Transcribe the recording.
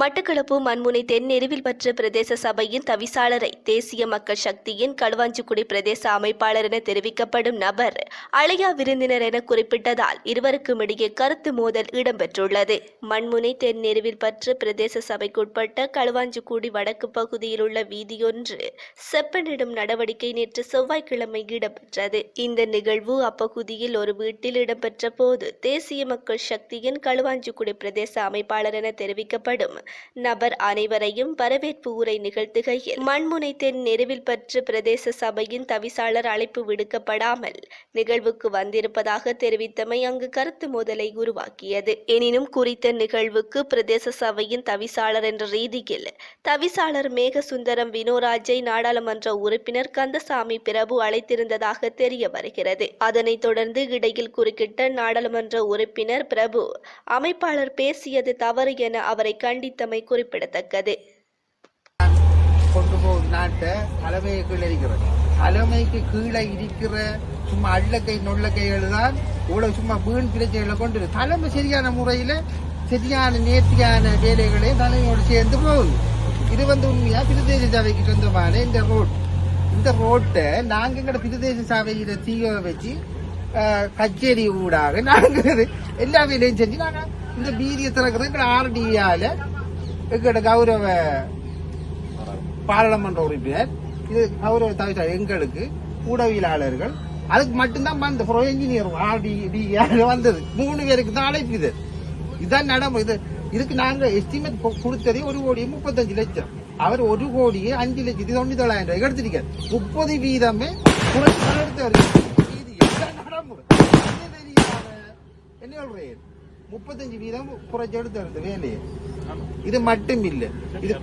மட்டக்களப்பு மண்முனை தென்னெருவில் பற்ற பிரதேச சபையின் தவிசாளரை தேசிய மக்கள் சக்தியின் களுவாஞ்சிக்குடி பிரதேச அமைப்பாளர் என தெரிவிக்கப்படும் நபர் அழையா விருந்தினர் என குறிப்பிட்டதால் இருவருக்கும் இடையே கருத்து மோதல் இடம்பெற்றுள்ளது. மண்முனை தென்னெருவில் பற்று பிரதேச சபைக்குட்பட்ட களுவாஞ்சிக்குடி வடக்கு பகுதியில் உள்ள வீதியொன்று செப்பனிடும் நடவடிக்கை நேற்று செவ்வாய்க்கிழமை இடம்பெற்றது. இந்த நிகழ்வு அப்பகுதியில் ஒரு வீட்டில் இடம்பெற்ற போது தேசிய மக்கள் சக்தியின் களுவாஞ்சிக்குடி பிரதேச அமைப்பாளர் என தெரிவிக்கப்படும் நபர் அனைவரையும் வரவேற்பு உரை நிகழ்த்துகையில் மண்முனை தென் நெருவில் பற்று பிரதேச சபையின் தவிசாளர் அழைப்பு விடுக்கப்படாமல் நிகழ்வுக்கு வந்திருப்பதாக தெரிவித்தமை அங்கு கருத்து மோதலை உருவாக்கியது. எனினும் குறித்த நிகழ்வுக்கு பிரதேச சபையின் தவிசாளர் என்ற ரீதியில் தவிசாளர் மேகசுந்தரம் வினோராஜை நாடாளுமன்ற உறுப்பினர் கந்தசாமி பிரபு அழைத்திருந்ததாக தெரிய வருகிறது. அதனைத் தொடர்ந்து இடையில் குறுக்கிட்ட நாடாளுமன்ற உறுப்பினர் பிரபு அமைப்பாளர் பேசியது தவறு என அவரை கண்டித்தமை குறிப்பிடத்தக்கது. கொண்டு போகும் நாட்டை தலைமையை கீழே இருக்கிறது தலைமைக்கு கீழே இருக்கிற சும்மா அள்ளக்கை நொள்ளக்கைகள் தான் இவ்வளவு சும்மா வீண் பிரச்சனைகளை கொண்டு தலைமை சரியான முறையில சரியான நேர்த்தியான வேலைகளை தலைமையோடு சேர்ந்து போகுது. இது வந்து உண்மையா? பிரதேச சபைக்கு சொந்தமான இந்த ரோட் இந்த ரோட்டை நாங்க எங்கட பிரதேச சபையில தீய வச்சு கச்சேரி ஊடாக நாங்க எல்லா வேலையும் செஞ்சு நாங்க இந்த வீதியை திறக்கிறது எங்கட ஆர்டிஆல எங்கட கௌரவ பாராளுமன்ற உறுப்பினர் இது கௌரவ தவிர எங்களுக்கு ஊடகவியலாளர்கள் அதுக்கு மட்டும்தான் வந்த ப்ரோ என்ஜினியர் ஆர்டி வந்தது. மூணு பேருக்கு தான் அழைப்பு இது. இதுதான் நடைமுறை. இது இதுக்கு நாங்க எஸ்டிமேட் கொடுத்ததே ஒரு கோடியே முப்பத்தஞ்சு லட்சம். அவர் ஒரு கோடியே அஞ்சு லட்சத்தி தொண்ணூத்தி தொள்ளாயிரம் ரூபாய் எடுத்திருக்காரு. முப்பது வீதமே குறைச்சு எடுத்தாரு. இது என்ன நடைமுறை? என்ன சொல்றேன் முப்பத்தஞ்சு வீதம் குறைச்சு எடுத்து வேலையை. இது மட்டும் இல்லை. இது